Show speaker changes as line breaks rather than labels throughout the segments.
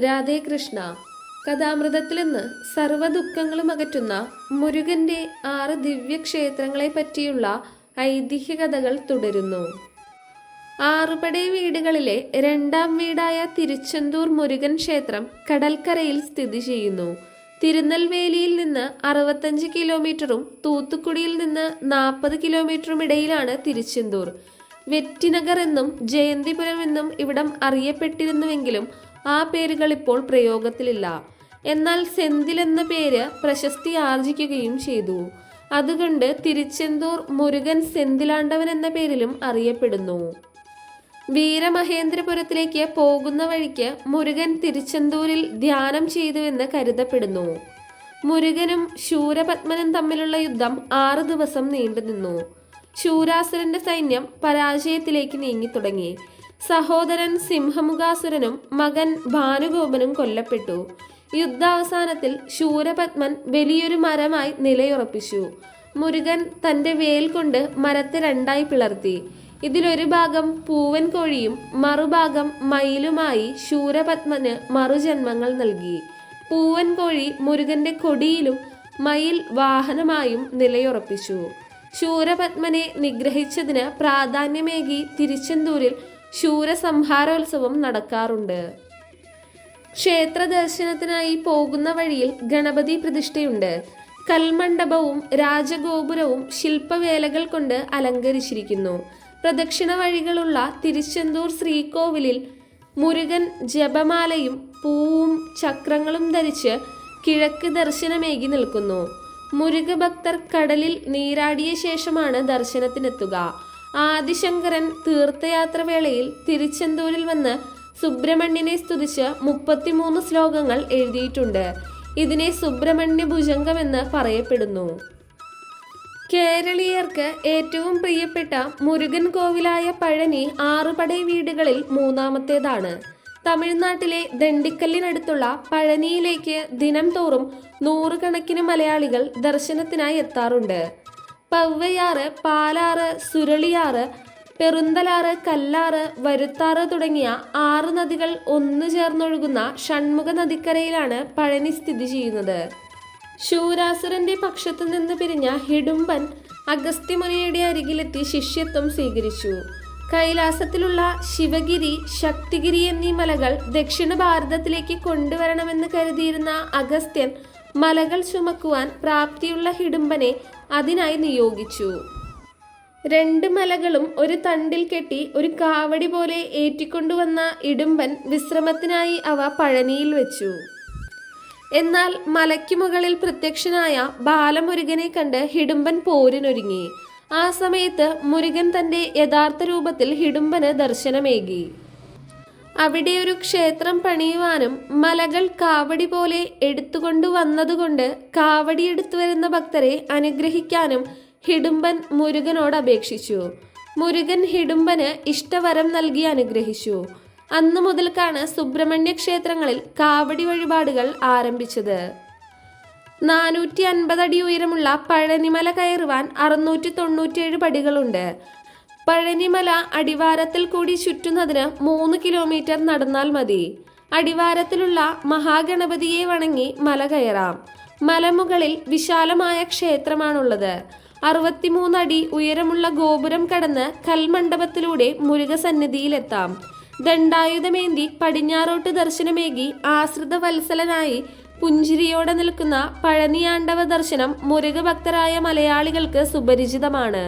രാധേ കൃഷ്ണ കഥാമൃതത്തിൽ നിന്ന് സർവ ദുഃഖങ്ങളും അകറ്റുന്ന മുരുകന്റെ ആറ് ദിവ്യക്ഷേത്രങ്ങളെ പറ്റിയുള്ള ഐതിഹ്യ കഥകൾ തുടരുന്നു. ആറുപടை വീടുകളിലെ രണ്ടാം വീടായ തിരുച്ചെന്തൂർ മുരുകൻ ക്ഷേത്രം കടൽക്കരയിൽ സ്ഥിതി ചെയ്യുന്നു. തിരുനെൽവേലിയിൽ നിന്ന് അറുപത്തഞ്ച് കിലോമീറ്ററും തൂത്തുക്കുടിയിൽ നിന്ന് നാൽപ്പത് കിലോമീറ്ററും ഇടയിലാണ് തിരുച്ചെന്തൂർ. വെറ്റിനഗർ എന്നും ജയന്തിപുരം എന്നും ഇവിടം അറിയപ്പെട്ടിരുന്നുവെങ്കിലും ആ പേരുകൾ ഇപ്പോൾ പ്രയോഗത്തിലില്ല. എന്നാൽ സെന്തിൽ എന്ന പേര് പ്രശസ്തി ആർജിക്കുകയും ചെയ്തു. അതുകൊണ്ട് തിരുച്ചെന്തൂർ മുരുകൻ സെന്തിലാണ്ടവൻ എന്ന പേരിലും അറിയപ്പെടുന്നു. വീരമഹേന്ദ്രപുരത്തിലേക്ക് പോകുന്ന വഴിക്ക് മുരുകൻ തിരുച്ചെന്തൂരിൽ ധ്യാനം ചെയ്തുവെന്ന് കരുതപ്പെടുന്നു. മുരുകനും ശൂരപത്മനും തമ്മിലുള്ള യുദ്ധം ആറ് ദിവസം നീണ്ടുനിന്നു. ശൂരാസുരന്റെ സൈന്യം പരാജയത്തിലേക്ക് നീങ്ങി തുടങ്ങി. സഹോദരൻ സിംഹമുഖാസുരനും മകൻ ഭാനുഗോപനും കൊല്ലപ്പെട്ടു. യുദ്ധാവസാനത്തിൽ ശൂരപത്മൻ വലിയൊരു മരമായി നിലയുറപ്പിച്ചു. മുരുകൻ തന്റെ വേൽ കൊണ്ട് മരത്തെ രണ്ടായി പിളർത്തി. ഇതിലൊരു ഭാഗം പൂവൻ കോഴിയും മറുഭാഗം മയിലുമായി ശൂരപത്മന് മറുജന്മങ്ങൾ നൽകി. പൂവൻ കോഴി മുരുകന്റെ കൊടിയിലും മയിൽ വാഹനമായും നിലയുറപ്പിച്ചു. ശൂരപത്മനെ നിഗ്രഹിച്ചതിന് പ്രാധാന്യമേകി തിരുച്ചെന്തൂരിൽ ശൂരസംഹാരോത്സവം നടക്കാറുണ്ട്. ക്ഷേത്ര ദർശനത്തിനായി പോകുന്ന വഴിയിൽ ഗണപതി പ്രതിഷ്ഠയുണ്ട്. കൽമണ്ഡപവും രാജഗോപുരവും ശില്പവേലകൾ കൊണ്ട് അലങ്കരിച്ചിരിക്കുന്നു. പ്രദക്ഷിണ വഴികളുള്ള തിരുച്ചെന്തൂർ ശ്രീകോവിലിൽ മുരുകൻ ജപമാലയും പൂവും ചക്രങ്ങളും ധരിച്ച് കിഴക്ക് ദർശനമേകി നിൽക്കുന്നു. മുരുക ഭക്തർ കടലിൽ നീരാടിയ ശേഷമാണ് ദർശനത്തിനെത്തുക. ആദിശങ്കരൻ തീർത്ഥയാത്ര വേളയിൽ തിരുച്ചെന്തൂരിൽ വന്ന് സുബ്രഹ്മണ്യനെ സ്തുതിച്ച് മുപ്പത്തിമൂന്ന് ശ്ലോകങ്ങൾ എഴുതിയിട്ടുണ്ട്. ഇതിനെ സുബ്രഹ്മണ്യ ഭുജംഗമെന്ന് പറയപ്പെടുന്നു. കേരളീയർക്ക് ഏറ്റവും പ്രിയപ്പെട്ട മുരുകൻ കോവിലായ പഴനി ആറുപടൈ വീടുകളിൽ മൂന്നാമത്തേതാണ്. തമിഴ്നാട്ടിലെ ദണ്ഡിക്കല്ലിനടുത്തുള്ള പഴനിയിലേക്ക് ദിനം തോറും നൂറുകണക്കിന് മലയാളികൾ ദർശനത്തിനായി എത്താറുണ്ട്. പവ്വയാറ് പാലാറ് സുരളിയാറ് പെറുന്തലാറ് കല്ലാറ് വരുത്താറ് തുടങ്ങിയ ആറ് നദികൾ ഒന്നു ചേർന്നൊഴുകുന്ന ഷൺമുഖ നദിക്കരയിലാണ് പഴനി സ്ഥിതി ചെയ്യുന്നത്. ശൂരാസുരന്റെ പക്ഷത്തു നിന്ന് പിരിഞ്ഞ ഹിഡുംബൻ അഗസ്ത്യമുനിയുടെ അരികിലെത്തി ശിഷ്യത്വം സ്വീകരിച്ചു. കൈലാസത്തിലുള്ള ശിവഗിരി ശക്തിഗിരി എന്നീ മലകൾ ദക്ഷിണ ഭാരതത്തിലേക്ക് കൊണ്ടുവരണമെന്ന് കരുതിയിരുന്ന അഗസ്ത്യൻ മലകൾ ചുമക്കുവാൻ പ്രാപ്തിയുള്ള ഹിഡുംബനെ അതിനായി നിയോഗിച്ചു. രണ്ട് മലകളും ഒരു തണ്ടിൽ കെട്ടി ഒരു കാവടി പോലെ ഏറ്റിക്കൊണ്ടുവന്ന ഇടുമ്പൻ വിശ്രമത്തിനായി അവ പഴനിയിൽ വെച്ചു. എന്നാൽ മലയ്ക്ക് മുകളിൽ പ്രത്യക്ഷനായ ബാലമുരുകനെ കണ്ട് ഹിഡുംബൻ പോരിനൊരുങ്ങി. ആ സമയത്ത് മുരുകൻ തന്റെ യഥാർത്ഥ രൂപത്തിൽ ഹിടുമ്പന് ദർശനമേകി. അവിടെ ഒരു ക്ഷേത്രം പണിയുവാനും മലകൾ കാവടി പോലെ എടുത്തുകൊണ്ടു വന്നതുകൊണ്ട് കാവടി എടുത്തു വരുന്ന ഭക്തരെ അനുഗ്രഹിക്കാനും ഹിഡുംബൻ മുരുകനോട് അപേക്ഷിച്ചു. മുരുകൻ ഹിഡുംബന് ഇഷ്ടവരം നൽകി അനുഗ്രഹിച്ചു. അന്നു മുതൽക്കാണ് സുബ്രഹ്മണ്യ ക്ഷേത്രങ്ങളിൽ കാവടി വഴിപാടുകൾ ആരംഭിച്ചത്. നാനൂറ്റി അൻപത് അടി ഉയരമുള്ള പഴനിമല കയറുവാൻ അറുന്നൂറ്റി തൊണ്ണൂറ്റിയേഴ് പടികളുണ്ട്. പഴനിമല അടിവാരത്തിൽ കൂടി ചുറ്റുന്നതിന് മൂന്ന് കിലോമീറ്റർ നടന്നാൽ മതി. അടിവാരത്തിലുള്ള മഹാഗണപതിയെ വണങ്ങി മല കയറാം. മലമുകളിൽ വിശാലമായ ക്ഷേത്രമാണുള്ളത്. അറുപത്തിമൂന്നടി ഉയരമുള്ള ഗോപുരം കടന്ന് കൽമണ്ഡപത്തിലൂടെ മുരുകസന്നിധിയിലെത്താം. ദണ്ഡായുധമേന്തി പടിഞ്ഞാറോട്ട് ദർശനമേകി ആശ്രിത വത്സലനായി പുഞ്ചിരിയോടെ നിൽക്കുന്ന പഴനിയാണ്ടവ ദർശനം മുരുകഭക്തരായ മലയാളികൾക്ക് സുപരിചിതമാണ്.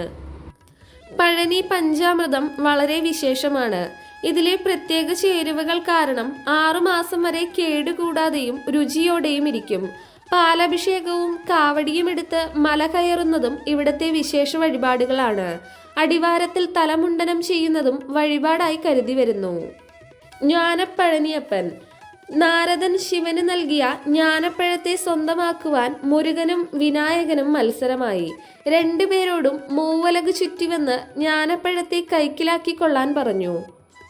പഴനി പഞ്ചാമൃതം വളരെ വിശേഷമാണ്. ഇതിലെ പ്രത്യേക ചേരുവകൾ കാരണം ആറുമാസം വരെ കേടുകൂടാതെയും രുചിയോടെയും ഇരിക്കും. പാലഭിഷേകവും കാവടിയും എടുത്ത് മല കയറുന്നതും ഇവിടത്തെ വിശേഷ വഴിപാടുകളാണ്. അടിവാരത്തിൽ തലമുണ്ടനം ചെയ്യുന്നതും വഴിപാടായി കരുതി വരുന്നു. ജ്ഞാനപ്പഴനിയപ്പൻ നാരദൻ ശിവന് നൽകിയ ജ്ഞാനപ്പഴത്തെ സ്വന്തമാക്കുവാൻ മുരുകനും വിനായകനും മത്സരമായി. രണ്ടുപേരോടും മൂവലക് ചുറ്റിവന്ന് ജ്ഞാനപ്പഴത്തെ കൈക്കിലാക്കിക്കൊള്ളാൻ പറഞ്ഞു.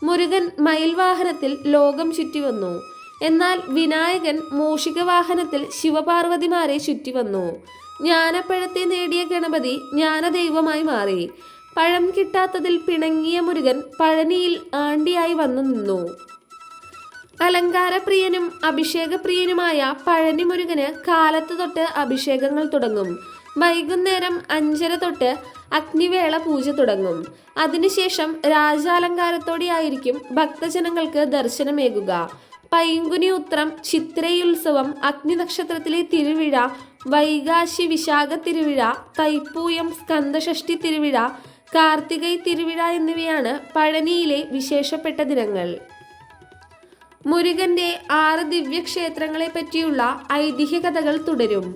മുരുകൻ മയിൽവാഹനത്തിൽ ലോകം ചുറ്റിവന്നു. എന്നാൽ വിനായകൻ മൂഷിക വാഹനത്തിൽ ശിവപാർവതിമാരെ ചുറ്റിവന്നു. ജ്ഞാനപ്പഴത്തെ നേടിയ ഗണപതി ജ്ഞാനദൈവമായി മാറി. പഴം കിട്ടാത്തതിൽ പിണങ്ങിയ മുരുകൻ പഴനിയിൽ ആണ്ടിയായി വന്നു നിന്നു. അലങ്കാരപ്രിയനും അഭിഷേകപ്രിയനുമായ പഴനി മുരുകന് കാലത്ത് തൊട്ട് അഭിഷേകങ്ങൾ തുടങ്ങും. വൈകുന്നേരം അഞ്ചര തൊട്ട് അഗ്നിവേള പൂജ തുടങ്ങും. അതിനുശേഷം രാജാലങ്കാരത്തോടെയായിരിക്കും ഭക്തജനങ്ങൾക്ക് ദർശനമേകുക. പൈങ്കുനി ഉത്രം ചിത്രയുത്സവം അഗ്നി നക്ഷത്രത്തിലെ തിരുവിഴ വൈകാശി വിശാഖ തിരുവിഴ തൈപ്പൂയം സ്കന്ദഷഷ്ടി തിരുവിഴ കാർത്തികൈ തിരുവിഴ എന്നിവയാണ് പഴനിയിലെ വിശേഷപ്പെട്ട ദിനങ്ങൾ. മുരുകന്റെ ആറ് ദിവ്യക്ഷേത്രങ്ങളെ പറ്റിയുള്ള ഐതിഹ്യ കഥകൾ തുടരും.